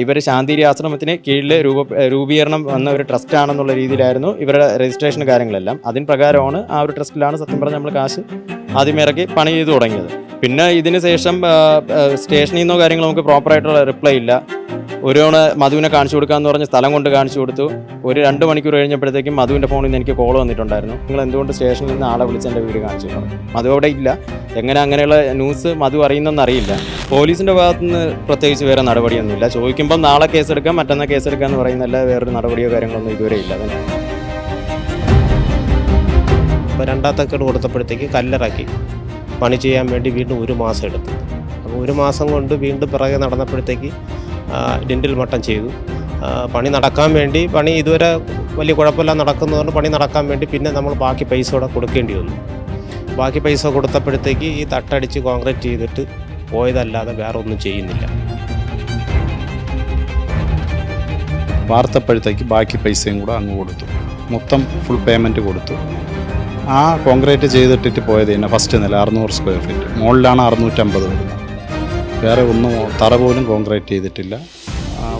ഇവർ ശാന്തിരി ആശ്രമത്തിന് കീഴിൽ രൂപ രൂപീകരണം വന്ന ഒരു ട്രസ്റ്റ് ആണെന്നുള്ള രീതിയിലായിരുന്നു ഇവരുടെ രജിസ്ട്രേഷൻ കാര്യങ്ങളെല്ലാം. അതിന് പ്രകാരമാണ് ആ ഒരു ട്രസ്റ്റിലാണ് സത്യം പറഞ്ഞാൽ നമ്മൾ കാശ് ആദ്യം ഇറക്കി പണി ചെയ്തു തുടങ്ങിയത്. പിന്നെ ഇതിന് ശേഷം സ്റ്റേഷനിൽ നിന്നോ കാര്യങ്ങളോ നമുക്ക് പ്രോപ്പറായിട്ടുള്ള റിപ്ലൈ ഇല്ല. ഒരു തവണ മധുവിനെ കാണിച്ചു കൊടുക്കാന്ന് പറഞ്ഞ സ്ഥലം കൊണ്ട് കാണിച്ചു കൊടുത്തു. ഒരു രണ്ട് മണിക്കൂർ കഴിഞ്ഞപ്പോഴത്തേക്കും മധുവിന്റെ ഫോണിൽ നിന്ന് എനിക്ക് കോൾ വന്നിട്ടുണ്ടായിരുന്നു. നിങ്ങൾ എന്തുകൊണ്ട് സ്റ്റേഷനിൽ നിന്ന് ആളെ വിളിച്ച് എന്റെ വീട് കാണിച്ചു മധു അവിടെ ഇല്ല. എങ്ങനെ അങ്ങനെയുള്ള ന്യൂസ് മധു അറിയുന്നെന്ന് അറിയില്ല. പോലീസിന്റെ ഭാഗത്തു നിന്ന് പ്രത്യേകിച്ച് വേറെ നടപടിയൊന്നുമില്ല. ചോദിക്കുമ്പോൾ നാളെ കേസെടുക്കാം മറ്റന്നാൾ കേസെടുക്കാം എന്ന് പറയുന്നല്ല വേറൊരു നടപടിയോ കാര്യങ്ങളൊന്നും ഇതുവരെ ഇല്ല. അതിന് അപ്പോൾ രണ്ടാം തക്കട് കൊടുത്തപ്പോഴത്തേക്ക് കല്ലിറക്കി പണി ചെയ്യാൻ വേണ്ടി വീണ്ടും ഒരു മാസം എടുത്തു. അപ്പോൾ ഒരു മാസം കൊണ്ട് വീണ്ടും പിറകെ നടന്നപ്പോഴത്തേക്ക് ഡിൻഡിൽ മട്ടം ചെയ്തു. പണി നടക്കാൻ വേണ്ടി പണി ഇതുവരെ വലിയ കുഴപ്പമില്ലാതെ നടക്കുന്നതുകൊണ്ട് പണി നടക്കാൻ വേണ്ടി പിന്നെ നമ്മൾ ബാക്കി പൈസ കൂടെ കൊടുക്കേണ്ടി വന്നു. ബാക്കി പൈസ കൊടുത്തപ്പോഴത്തേക്ക് ഈ തട്ടടിച്ച് കോൺക്രീറ്റ് ചെയ്തിട്ട് പോയതല്ലാതെ വേറെ ഒന്നും ചെയ്യുന്നില്ല. വാർത്തപ്പോഴത്തേക്ക് ബാക്കി പൈസയും കൂടെ അങ്ങ് കൊടുത്തു. മൊത്തം ഫുൾ പേയ്മെന്റ് കൊടുത്തു. ആ കോൺക്രീറ്റ് ചെയ്തിട്ടിട്ട് പോയത് തന്നെ ഫസ്റ്റ് നില അറുന്നൂറ് സ്ക്വയർ ഫീറ്റ് മുകളിലാണ് അറുന്നൂറ്റമ്പത് വരുന്നത്. വേറെ ഒന്നും തറ പോലും കോൺക്രീറ്റ് ചെയ്തിട്ടില്ല.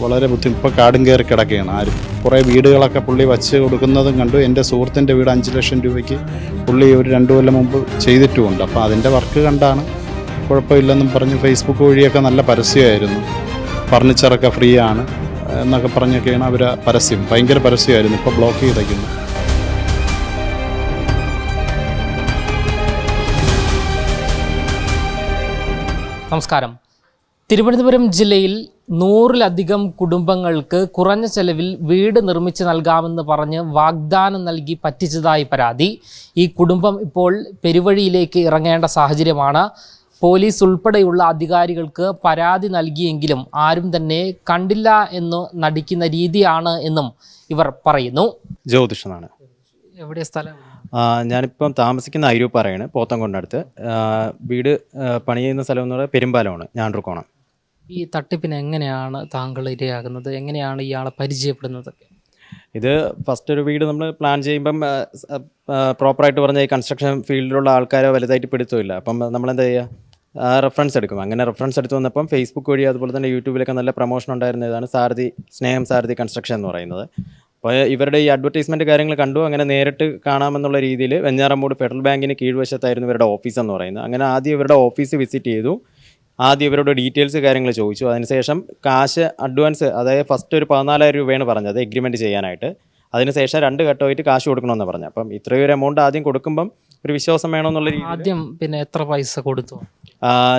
വളരെ ബുദ്ധിമുട്ട്. ഇപ്പോൾ കാടും കയറി കിടക്കുകയാണ് ആരും. കുറേ വീടുകളൊക്കെ പുള്ളി വച്ച് കൊടുക്കുന്നതും കണ്ടു. എന്റെ സുഹൃത്തിന്റെ വീട് അഞ്ച് ലക്ഷം രൂപയ്ക്ക് പുള്ളി ഒരു രണ്ട് കൊല്ലം മുമ്പ് ചെയ്തിട്ടുമുണ്ട്. അപ്പോൾ അതിന്റെ വർക്ക് കണ്ടാണ്. കുഴപ്പമില്ലെന്നും പറഞ്ഞ് ഫേസ്ബുക്ക് വഴിയൊക്കെ നല്ല പരസ്യമായിരുന്നു. ഫർണിച്ചറൊക്കെ ഫ്രീ ആണ് എന്നൊക്കെ പറഞ്ഞൊക്കെയാണ് അവർ പരസ്യം. ഭയങ്കര പരസ്യമായിരുന്നു. ഇപ്പോൾ ബ്ലോക്ക് ചെയ്തേക്കുന്നു. നമസ്കാരം. തിരുവനന്തപുരം ജില്ലയിൽ നൂറിലധികം കുടുംബങ്ങൾക്ക് കുറഞ്ഞ ചെലവിൽ വീട് നിർമ്മിച്ച് നൽകാമെന്ന് പറഞ്ഞ് വാഗ്ദാനം നൽകി പറ്റിച്ചതായി പരാതി. ഈ കുടുംബം ഇപ്പോൾ പെരുവഴിയിലേക്ക് ഇറങ്ങേണ്ട സാഹചര്യമാണ്. പോലീസ് ഉൾപ്പെടെയുള്ള അധികാരികൾക്ക് പരാതി നൽകിയെങ്കിലും ആരും തന്നെ കണ്ടില്ല എന്ന് നടിക്കുന്ന രീതിയാണ് എന്നും ഇവർ പറയുന്നു. ജ്യോതിഷനാണ്. എവിടെ സ്ഥലം? ഞാനിപ്പം താമസിക്കുന്ന അരൂപ്പാറയാണ് പോത്തൻകൊണ്ടടുത്ത് ആ, വീട് പണി ചെയ്യുന്ന സ്ഥലം എന്ന് പറയുന്നത് പെരുമ്പാലമാണ് ഞാണ്ടൂർക്കോണം. ഈ തട്ടിപ്പിന് എങ്ങനെയാണ് താങ്കൾ ഇരയാകുന്നത്? എങ്ങനെയാണ് ഇയാളെ പരിചയപ്പെടുന്നതൊക്കെ? ഇത് ഫസ്റ്റ് ഒരു വീട് നമ്മൾ പ്ലാൻ ചെയ്യുമ്പം പ്രോപ്പറായിട്ട് പറഞ്ഞ ഈ കൺസ്ട്രക്ഷൻ ഫീൽഡിലുള്ള ആൾക്കാരെ വലുതായിട്ട് പിടുത്തമില്ല. അപ്പം നമ്മൾ എന്താ ചെയ്യുക റെഫറൻസ് എടുക്കും. അങ്ങനെ റെഫറൻസ് എടുത്ത് വന്നപ്പം ഫേസ്ബുക്ക് വഴി അതുപോലെ തന്നെ യൂട്യൂബിലൊക്കെ നല്ല പ്രൊമോഷൻ ഉണ്ടായിരുന്നതാണ് സാരഥി സ്നേഹം സാരഥി കൺസ്ട്രക്ഷൻ എന്ന് പറയുന്നത്. അപ്പോൾ ഇവരുടെ ഈ അഡ്വർടൈസ്മെന്റ് കാര്യങ്ങൾ കണ്ടു. അങ്ങനെ നേരിട്ട് കാണാമെന്നുള്ള രീതിയിൽ വെഞ്ഞാറമ്മൂട് ഫെഡറൽ ബാങ്കിന് കീഴ്വശത്തായിരുന്നു ഇവരുടെ ഓഫീസ് എന്ന് പറയുന്നത്. അങ്ങനെ ആദ്യം ഇവരുടെ ഓഫീസ് വിസിറ്റ് ചെയ്തു. ആദ്യം ഇവരോട് ഡീറ്റെയിൽസ് കാര്യങ്ങൾ ചോദിച്ചു. അതിനുശേഷം കാശ് അഡ്വാൻസ് അതായത് ഫസ്റ്റ് ഒരു പതിനാലായിരം രൂപയാണ് പറഞ്ഞത് എഗ്രിമെന്റ് ചെയ്യാനായിട്ട്. അതിനുശേഷം രണ്ട് ഘട്ടമായിട്ട് കാശ് കൊടുക്കണമെന്ന് പറഞ്ഞു അപ്പം ഇത്രയും ഒരു എമൗണ്ട് ആദ്യം കൊടുക്കുമ്പം ഒരു വിശ്വാസം വേണമെന്നുള്ള രീതി ആദ്യം പിന്നെ എത്ര പൈസ കൊടുത്തു?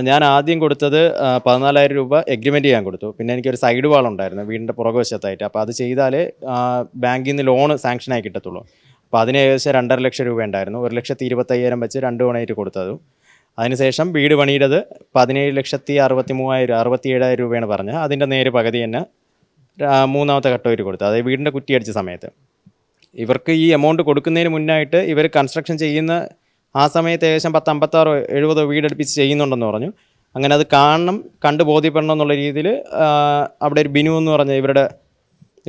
ഞാൻ ആദ്യം കൊടുത്തത് പതിനാലായിരം രൂപ എഗ്രിമെന്റ് ചെയ്യാൻ കൊടുത്തു. പിന്നെ എനിക്കൊരു സൈഡ് വാൾ ഉണ്ടായിരുന്നു വീടിന്റെ പുറകുവശത്തായിട്ട് അപ്പോൾ അത് ചെയ്താലേ ബാങ്കിൽ നിന്ന് ലോൺ സാങ്ഷനായി കിട്ടത്തുള്ളൂ. അപ്പോൾ അതിന് ഏകദേശം രണ്ടര ലക്ഷം രൂപ ഉണ്ടായിരുന്നു. ഒരു ലക്ഷത്തി ഇരുപത്തയ്യായിരം വെച്ച് രണ്ട് തവണയായിട്ട് കൊടുത്തതും. അതിനുശേഷം വീട് പണിയുടേത് പതിനേഴ് ലക്ഷത്തി അറുപത്തി മൂവായിരം അറുപത്തി ഏഴായിരം രൂപയാണ് പറഞ്ഞത്. അതിന്റെ നേര് പകുതി തന്നെ മൂന്നാമത്തെ മൂന്നാമത്തെ ഇവർ കൊടുത്തു. അതായത് വീടിന്റെ കുറ്റി അടിച്ച സമയത്ത്. ഇവർക്ക് ഈ എമൗണ്ട് കൊടുക്കുന്നതിന് മുന്നായിട്ട് ഇവർ കൺസ്ട്രക്ഷൻ ചെയ്യുന്ന ആ സമയത്ത് ഏകദേശം പത്ത് അമ്പത്താറോ എഴുപതോ വീടടുപ്പിച്ച് ചെയ്യുന്നുണ്ടെന്ന് പറഞ്ഞു. അങ്ങനെ അത് കാണണം കണ്ട് ബോധ്യപ്പെടണം എന്നുള്ള രീതിയിൽ അവിടെ ഒരു ബിനു എന്ന് പറഞ്ഞ ഇവരുടെ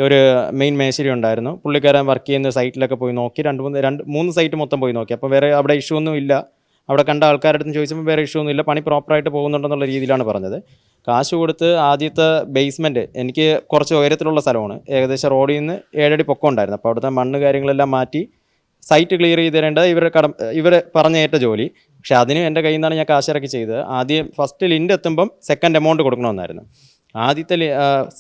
ഒരു മെയിൻ മേശരി ഉണ്ടായിരുന്നു. പുള്ളിക്കാരൻ വർക്ക് ചെയ്യുന്ന സൈറ്റിലൊക്കെ പോയി നോക്കി. രണ്ട് മൂന്ന് രണ്ട് മൂന്ന് സൈറ്റ് മൊത്തം പോയി നോക്കി. അപ്പോൾ വേറെ അവിടെ ഇഷ്യൂ ഒന്നും ഇല്ല. അവിടെ കണ്ട ആൾക്കാരുടെ അടുത്ത് ചോദിച്ചപ്പോൾ വേറെ ഇഷ്യൂ ഒന്നുമില്ല. പണി പ്രോപ്പറായിട്ട് പോകുന്നുണ്ടെന്നുള്ള രീതിയിലാണ് പറഞ്ഞത്. കാശ് കൊടുത്ത് ആദ്യത്തെ ബേസ്മെന്റ് എനിക്ക് കുറച്ച് ഉയരത്തിലുള്ള സ്ഥലമാണ്. ഏകദേശം റോഡിൽ നിന്ന് ഏഴടി പൊക്കം ഉണ്ടായിരുന്നു. അപ്പോൾ അവിടുത്തെ മണ്ണ് കാര്യങ്ങളെല്ലാം മാറ്റി സൈറ്റ് ക്ലിയർ ചെയ്ത് തരേണ്ടത് ഇവരെ കടം ഇവർ പറഞ്ഞേറ്റ ജോലി. പക്ഷേ അതിന് എന്റെ കയ്യിൽ നിന്നാണ് ഞാൻ കാശിറക്കി ചെയ്തത്. ആദ്യം ഫസ്റ്റ് ലിൻഡ് എത്തുമ്പം സെക്കൻഡ് എമൗണ്ട് കൊടുക്കണമെന്നായിരുന്നു. ആദ്യത്തെ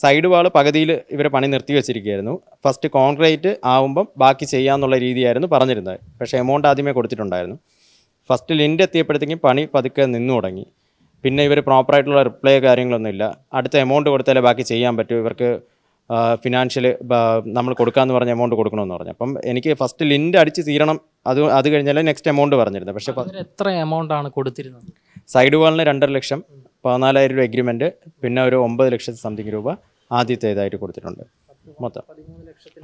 സൈഡ് വാൾ പകുതിയിൽ ഇവർ പണി നിർത്തി വെച്ചിരിക്കുകയായിരുന്നു. ഫസ്റ്റ് കോൺക്രീറ്റ് ആവുമ്പം ബാക്കി ചെയ്യാമെന്നുള്ള രീതിയായിരുന്നു പറഞ്ഞിരുന്നത്. പക്ഷേ എമൗണ്ട് ആദ്യമേ കൊടുത്തിട്ടുണ്ടായിരുന്നു. ഫസ്റ്റ് ലിൻഡ് എത്തിയപ്പോഴത്തേക്കും പണി പതുക്കെ നിന്നു തുടങ്ങി. പിന്നെ ഇവർ പ്രോപ്പറായിട്ടുള്ള റിപ്ലൈ കാര്യങ്ങളൊന്നും ഇല്ല അടുത്ത എമൗണ്ട് കൊടുത്താലേ ബാക്കി ചെയ്യാൻ പറ്റൂ. ഇവർക്ക് ഫിനാൻഷ്യൽ നമ്മൾ കൊടുക്കാമെന്ന് പറഞ്ഞ എമൗണ്ട് കൊടുക്കണമെന്ന് പറഞ്ഞു. അപ്പം എനിക്ക് ഫസ്റ്റ് ലിൻഡ് അടിച്ച് തീരണം. അത് അത് കഴിഞ്ഞാലേ നെക്സ്റ്റ് എമൗണ്ട് പറഞ്ഞിരുന്നത്. പക്ഷേ എത്ര എമൗണ്ട് ആണ് കൊടുത്തിരുന്നത്? സൈഡ് വാളിന് രണ്ടര ലക്ഷം പതിനാലായിരം രൂപ എഗ്രിമെന്റ് പിന്നെ ഒരു ഒമ്പത് ലക്ഷത്തി സംതിങ് രൂപ ആദ്യത്തെ ഇതായിട്ട് കൊടുത്തിട്ടുണ്ട്. മൊത്തം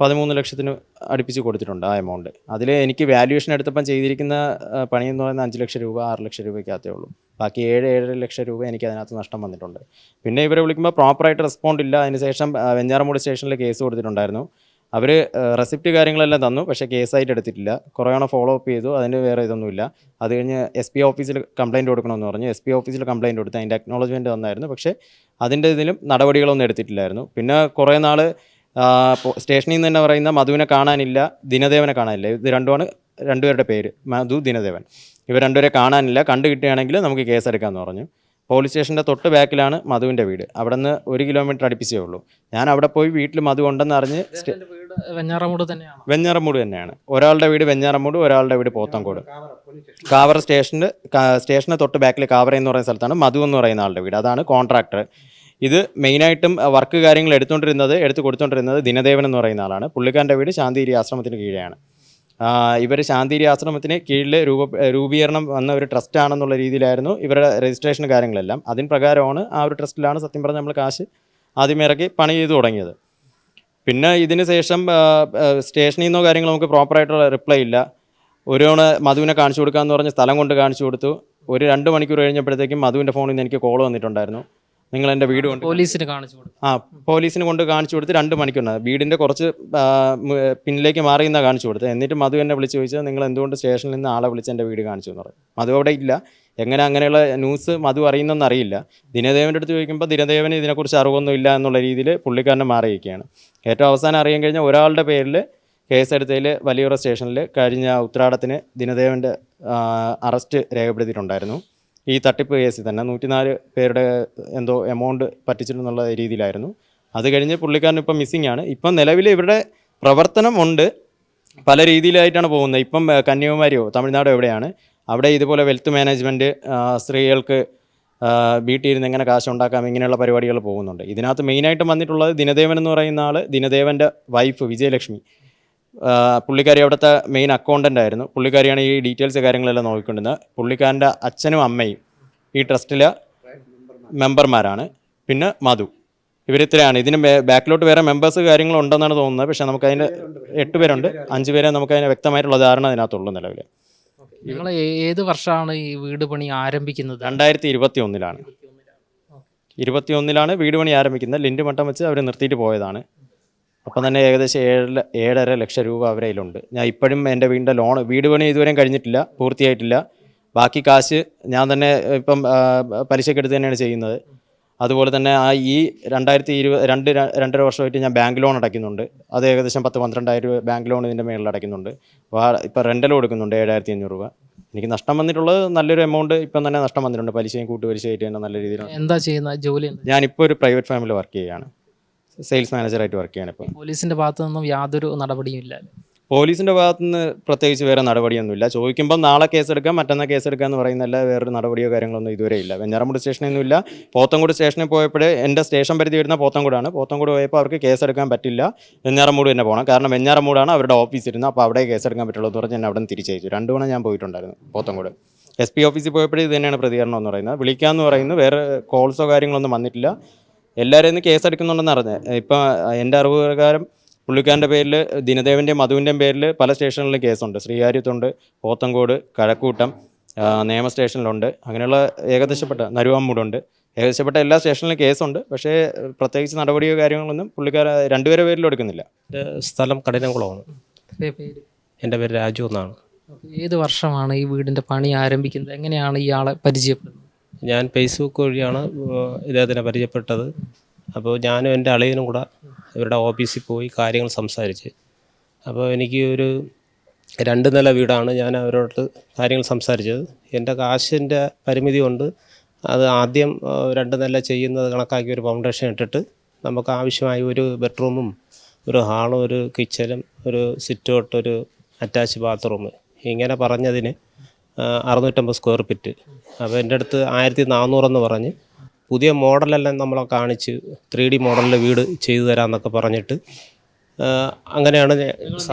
പതിമൂന്ന് ലക്ഷത്തിന് അടുപ്പിച്ച് കൊടുത്തിട്ടുണ്ട് ആ എമൗണ്ട് അതിൽ എനിക്ക് വാല്യുവേഷൻ എടുത്തപ്പം ചെയ്തിരിക്കുന്ന പണി എന്ന് പറയുന്നത് അഞ്ച് ലക്ഷം രൂപ ആറ് ലക്ഷം രൂപയ്ക്കകത്തേ ഉള്ളൂ. ബാക്കി ഏഴ് ഏഴര ലക്ഷം രൂപ എനിക്ക് അതിനകത്ത് നഷ്ടം വന്നിട്ടുണ്ട്. പിന്നെ ഇവരെ വിളിക്കുമ്പോൾ പ്രോപ്പറായിട്ട് റെസ്പോണ്ട് ഇല്ല. അതിനുശേഷം ശേഷം വെഞ്ഞാറമൂട് സ്റ്റേഷനിൽ കേസ് കൊടുത്തിട്ടുണ്ടായിരുന്നു. അവർ റെസിപ്റ്റ് കാര്യങ്ങളെല്ലാം തന്നു. പക്ഷേ കേസായിട്ട് എടുത്തിട്ടില്ല. കുറേ കൊറോണ ഫോളോ അപ്പ് ചെയ്തു. അതിന് വേറെ ഇതൊന്നുമില്ല അത് കഴിഞ്ഞ് എസ് പി ഓഫീസിൽ കംപ്ലയിന്റ് കൊടുക്കണമെന്ന് പറഞ്ഞു. എസ് പി ഓഫീസിൽ കംപ്ലയിന്റ് കൊടുത്ത് അതിന്റെ അക്നോളജ്മെന്റ് തന്നായിരുന്നു. പക്ഷേ അതിന്റെ ഇതിലും നടപടികളൊന്നും എടുത്തിട്ടില്ലായിരുന്നു. പിന്നെ കുറേ നാൾ സ്റ്റേഷനിൽ നിന്ന് തന്നെ പറയുന്ന മധുവിനെ കാണാനില്ല ദിനദേവനെ കാണാനില്ല. ഇത് രണ്ടുമാണ് രണ്ടുപേരുടെ പേര്. മധു ദിനദേവൻ. ഇവർ രണ്ടുപേരെ കാണാനില്ല. കണ്ടു കിട്ടുകയാണെങ്കിൽ നമുക്ക് കേസെടുക്കാമെന്ന് പറഞ്ഞു. പോലീസ് സ്റ്റേഷന്റെ തൊട്ട് ബാക്കിലാണ് മധുവിന്റെ വീട്. അവിടെ നിന്ന് ഒരു കിലോമീറ്റർ അടുപ്പിച്ചേ ഉള്ളൂ. ഞാൻ അവിടെ പോയി വീട്ടിൽ മധു ഉണ്ടെന്ന് അറിഞ്ഞ് വെഞ്ഞാറമൂട് തന്നെയാണ്. വെഞ്ഞാറമൂട് തന്നെയാണ്. ഒരാളുടെ വീട് വെഞ്ഞാറമൂട് ഒരാളുടെ വീട് പോത്തങ്കോട്. കാവറ സ്റ്റേഷന്റെ സ്റ്റേഷന്റെ തൊട്ട് ബാക്കിൽ കാവറ എന്ന് പറയുന്ന സ്ഥലത്താണ് മധു എന്ന് പറയുന്ന ആളുടെ വീട്. അതാണ് കോൺട്രാക്ടർ. ഇത് മെയിനായിട്ടും വർക്ക് കാര്യങ്ങൾ എടുത്തുകൊണ്ടിരുന്നത് എടുത്തു കൊടുത്തുകൊണ്ടിരുന്നത് ദിനദേവൻ എന്ന് പറയുന്ന ആളാണ്. പുള്ളിക്കാരന്റെ വീട് ശാന്തിഗിരി ആശ്രമത്തിന് കീഴെയാണ്. ഇവർ ശാന്തിഗിരി ആശ്രമത്തിന് കീഴിൽ രൂപ രൂപീകരണം വന്ന ഒരു ട്രസ്റ്റ് ആണെന്നുള്ള രീതിയിലായിരുന്നു ഇവരുടെ രജിസ്ട്രേഷൻ കാര്യങ്ങളെല്ലാം. അതിന് പ്രകാരമാണ് ആ ഒരു ട്രസ്റ്റിലാണ് സത്യം പറഞ്ഞാൽ നമ്മൾ കാശ് ആദ്യം ഇറക്കി പണി ചെയ്തു തുടങ്ങിയത്. പിന്നെ ഇതിന് ശേഷം സ്റ്റേഷനിൽ നിന്നോ കാര്യങ്ങളോ നമുക്ക് പ്രോപ്പറായിട്ടുള്ള റിപ്ലൈ ഇല്ല. ഒരു തവണ മധുവിനെ കാണിച്ചു കൊടുക്കാമെന്ന് പറഞ്ഞ് സ്ഥലം കൊണ്ട് കാണിച്ചു കൊടുത്തു. ഒരു രണ്ട് മണിക്കൂർ കഴിഞ്ഞപ്പോഴത്തേക്കും മധുവിന്റെ ഫോണിൽ നിന്ന് എനിക്ക് കോൾ വന്നിട്ടുണ്ടായിരുന്നു. നിങ്ങൾ എന്റെ വീട് കൊണ്ട് പോലീസിന് കാണിച്ചു കൊടുത്തു. ആ പോലീസിന് കൊണ്ട് കാണിച്ചു കൊടുത്ത് രണ്ട് മണിക്കൂറിനാണ് വീടിന്റെ കുറച്ച് പിന്നിലേക്ക് മാറി നിന്നാണ് കാണിച്ചു കൊടുത്തത്. എന്നിട്ട് മധു എന്നെ വിളിച്ച് ചോദിച്ചത് നിങ്ങൾ എന്തുകൊണ്ട് സ്റ്റേഷനിൽ നിന്ന് ആളെ വിളിച്ച് എന്റെ വീട് കാണിച്ചു എന്ന് പറയും മധു അവിടെ ഇല്ല. എങ്ങനെ അങ്ങനെയുള്ള ന്യൂസ് മധു അറിയുന്നെന്ന് അറിയില്ല. ദിനദേവന്റെ അടുത്ത് ചോദിക്കുമ്പോൾ ദിനദേവന് ഇതിനെക്കുറിച്ച് അറിവൊന്നും ഇല്ല എന്നുള്ള രീതിയിൽ പുള്ളിക്കാരനെ മാറിയിരിക്കുകയാണ്. ഏറ്റവും അവസാനം അറിയാൻ കഴിഞ്ഞാൽ ഒരാളുടെ പേരിൽ കേസെടുത്തതിൽ വലിയൊരു സ്റ്റേഷനിൽ കഴിഞ്ഞ ഉത്രാടത്തിന് ദിനദേവന്റെ അറസ്റ്റ് രേഖപ്പെടുത്തിയിട്ടുണ്ടായിരുന്നു. ഈ തട്ടിപ്പ് കേസിൽ തന്നെ നൂറ്റിനാല് പേരുടെ എന്തോ എമൗണ്ട് പറ്റിച്ചിട്ടുള്ള രീതിയിലായിരുന്നു. അത് കഴിഞ്ഞ് പുള്ളിക്കാരൻ ഇപ്പം മിസ്സിംഗ് ആണ്. ഇപ്പം നിലവിൽ ഇവരുടെ പ്രവർത്തനം ഉണ്ട്. പല രീതിയിലായിട്ടാണ് പോകുന്നത്. ഇപ്പം കന്യാകുമാരിയോ തമിഴ്നാടോ എവിടെയാണ്? അവിടെ ഇതുപോലെ വെൽത്ത് മാനേജ്മെന്റ് സ്ത്രീകൾക്ക് ഇരുന്ന് എങ്ങനെ കാശ് ഉണ്ടാക്കാം ഇങ്ങനെയുള്ള പരിപാടികൾ പോകുന്നുണ്ട്. ഇതിനകത്ത് മെയിനായിട്ട് വന്നിട്ടുള്ളത് ദിനദേവൻ എന്ന് പറയുന്ന ആൾ ദിനദേവന്റെ വൈഫ് വിജയലക്ഷ്മി. പുള്ളിക്കാരി അവിടുത്തെ മെയിൻ അക്കൗണ്ടന്റ് ആയിരുന്നു. പുള്ളിക്കാരിയാണ് ഈ ഡീറ്റെയിൽസ് കാര്യങ്ങളെല്ലാം നോക്കിക്കൊണ്ടിരുന്നത്. പുള്ളിക്കാരന്റെ അച്ഛനും അമ്മയും ഈ ട്രസ്റ്റിലെ മെമ്പർമാരാണ് പിന്നെ മധു. ഇവരിത്രയാണ്. ഇതിന് ബാക്കിലോട്ട് വേറെ മെമ്പേഴ്സ് കാര്യങ്ങൾ ഉണ്ടെന്നാണ് തോന്നുന്നത്. പക്ഷേ നമുക്കതിന്റെ എട്ട് പേരുണ്ട്. അഞ്ച് പേരെ നമുക്കതിന് വ്യക്തമായിട്ടുള്ള ധാരണ അതിനകത്തുള്ളൂ നിലവിൽ നിങ്ങൾ ഏത് വർഷമാണ് ഈ വീട് പണി ആരംഭിക്കുന്നത്? രണ്ടായിരത്തി ഇരുപത്തി ഒന്നിലാണ് ഇരുപത്തി ഒന്നിലാണ് വീട് പണി ആരംഭിക്കുന്നത്. ലിൻഡ് മട്ടം വെച്ച് അവർ നിർത്തിയിട്ട് പോയതാണ്. അപ്പം തന്നെ ഏകദേശം ഏഴര ഏഴര ലക്ഷം രൂപ അവരയിലുണ്ട് കയ്യിലുണ്ട്. ഞാൻ ഇപ്പോഴും എന്റെ വീടിന്റെ ലോൺ വീട് പണി ഇതുവരെയും കഴിഞ്ഞിട്ടില്ല പൂർത്തിയായിട്ടില്ല. ബാക്കി കാശ് ഞാൻ തന്നെ ഇപ്പം പലിശയ്ക്ക് പലിശക്കെടുത്ത് തന്നെയാണ് ചെയ്യുന്നത്. അതുപോലെ തന്നെ ആ ഈ രണ്ടായിരത്തി ഇരുപത് രണ്ട് രണ്ടര വർഷമായിട്ട് ഞാൻ ബാങ്ക് ലോൺ അടയ്ക്കുന്നുണ്ട്. അത് ഏകദേശം പത്ത് പന്ത്രണ്ടായിരം രൂപ ബാങ്ക് ലോൺ ഇതിന്റെ മേളിൽ അടയ്ക്കുന്നുണ്ട്. ഇപ്പോൾ ഇപ്പോൾ റെന്റൽ കൊടുക്കുന്നുണ്ട് ഏഴായിരത്തി അഞ്ഞൂറ് രൂപ. എനിക്ക് നഷ്ടം വന്നിട്ടുള്ളത് നല്ലൊരു എമൗണ്ട് ഇപ്പം തന്നെ നഷ്ടം വന്നിട്ടുണ്ട്. പലിശയും കൂട്ടുപലിശയായിട്ട് തന്നെ നല്ല രീതിയിൽ എന്താ ചെയ്യുന്ന ജോലി ഞാനിപ്പോൾ ഒരു പ്രൈവറ്റ് ഫാമിലി വർക്ക് ചെയ്യുകയാണ്. സെയിൽസ് മാനേജറായിട്ട് വർക്ക് ചെയ്യാണ് ഇപ്പം. പോലീസിന്റെ ഭാഗത്തു നിന്നും യാതൊരു നടപടിയും ഇല്ല. പോലീസിന്റെ ഭാഗത്തുനിന്ന് പ്രത്യേകിച്ച് വേറെ നടപടിയൊന്നുമില്ല. ചോദിക്കുമ്പോൾ നാളെ കേസെടുക്കാം മറ്റന്നാൾ കേസെടുക്കുക എന്ന് പറയുന്നല്ല വേറൊരു നടപടിയോ കാര്യങ്ങളൊന്നും ഇതുവരെ ഇല്ല. വെഞ്ഞാറമൂട് സ്റ്റേഷനിൽ ഇല്ല പോത്തങ്കോട് സ്റ്റേഷനിൽ പോയപ്പോഴേ എന്റെ സ്റ്റേഷൻ പരിധി വരുന്ന പോത്തങ്കോടാണ് പോത്തങ്കോട് പോയപ്പോൾ അവർക്ക് കേസെടുക്കാൻ പറ്റില്ല. വെഞ്ഞാറമൂട് തന്നെ പോകണം. കാരണം വെഞ്ഞാറമൂടാണ് അവരുടെ ഓഫീസ് ഇരുന്നത് അപ്പോൾ അവിടെ കേസെടുക്കാൻ പറ്റുള്ളൂ എന്ന് പറഞ്ഞ് എന്നെ അവിടെ നിന്ന് തിരിച്ചയച്ചു. രണ്ടു തവണ ഞാൻ പോയിട്ടുണ്ടായിരുന്നു പോത്തങ്കോട് എസ് പി ഓഫീസിൽ പോയപ്പോഴേ ഇത് തന്നെയാണ് പ്രതികരണം എന്ന് പറയുന്നത്. വിളിക്കാമെന്ന് പറയുന്നു. വേറെ കോൾസോ കാര്യങ്ങളൊന്നും വന്നിട്ടില്ല. എല്ലാവരും ഇന്ന് കേസെടുക്കുന്നുണ്ടെന്ന് അറിഞ്ഞത് ഇപ്പം എന്റെ അറിവ് പ്രകാരം പുള്ളിക്കാരന്റെ പേരിൽ ദിനദേവന്റെയും മധുവിന്റെയും പേരിൽ പല സ്റ്റേഷനിലും കേസുണ്ട്. ശ്രീകാര്യത്തുണ്ട് പോത്തങ്കോട് കഴക്കൂട്ടം നിയമ നേമ സ്റ്റേഷനിലുണ്ട്. അങ്ങനെയുള്ള ഏകദേശപ്പെട്ട നരുവാമ്മൂടുണ്ട് ഏകദേശപ്പെട്ട എല്ലാ സ്റ്റേഷനിലും കേസുണ്ട്. പക്ഷേ പ്രത്യേകിച്ച് നടപടിയോ കാര്യങ്ങളൊന്നും പുള്ളിക്കാർ രണ്ടുപേരെ പേരിലും എടുക്കുന്നില്ല. എന്റെ സ്ഥലം കഠിനംകുളമാണ്. പേര്? എന്റെ പേര് രാജു എന്നാണ്. ഏത് വർഷമാണ് ഈ വീടിന്റെ പണി ആരംഭിക്കുന്നത്? എങ്ങനെയാണ് ഇയാളെ പരിചയപ്പെടുന്നത്? ഞാൻ ഫേസ്ബുക്ക് വഴിയാണ് ഇദ്ദേഹത്തിനെ പരിചയപ്പെട്ടത്. അപ്പോൾ ഞാനും എന്റെ അളിയനും കൂടെ ഇവരുടെ ഓഫീസിൽ പോയി കാര്യങ്ങൾ സംസാരിച്ച്. അപ്പോൾ എനിക്ക് ഒരു രണ്ട് നില വീടാണ് ഞാൻ അവരോട് കാര്യങ്ങൾ സംസാരിച്ചത്. എന്റെ കാശിന്റെ പരിമിതി കൊണ്ട് അത് ആദ്യം രണ്ട് നില ചെയ്യുന്നത് കണക്കാക്കി ഒരു ഫൗണ്ടേഷൻ ഇട്ടിട്ട് നമുക്ക് ആവശ്യമായ ഒരു ബെഡ്റൂമും ഒരു ഹാളും ഒരു കിച്ചനും ഒരു സിറ്റ് ഔട്ട് ഒരു അറ്റാച്ച് ബാത്റൂം ഇങ്ങനെ പറഞ്ഞതിന് അറുന്നൂറ്റമ്പത് സ്ക്വയർ ഫീറ്റ്. അപ്പോൾ എന്റെ അടുത്ത് ആയിരത്തി നാനൂറെന്ന് പറഞ്ഞ് പുതിയ മോഡലെല്ലാം നമ്മളെ കാണിച്ച് ത്രീ ഡി മോഡലിൽ വീട് ചെയ്തു തരാമെന്നൊക്കെ പറഞ്ഞിട്ട് അങ്ങനെയാണ്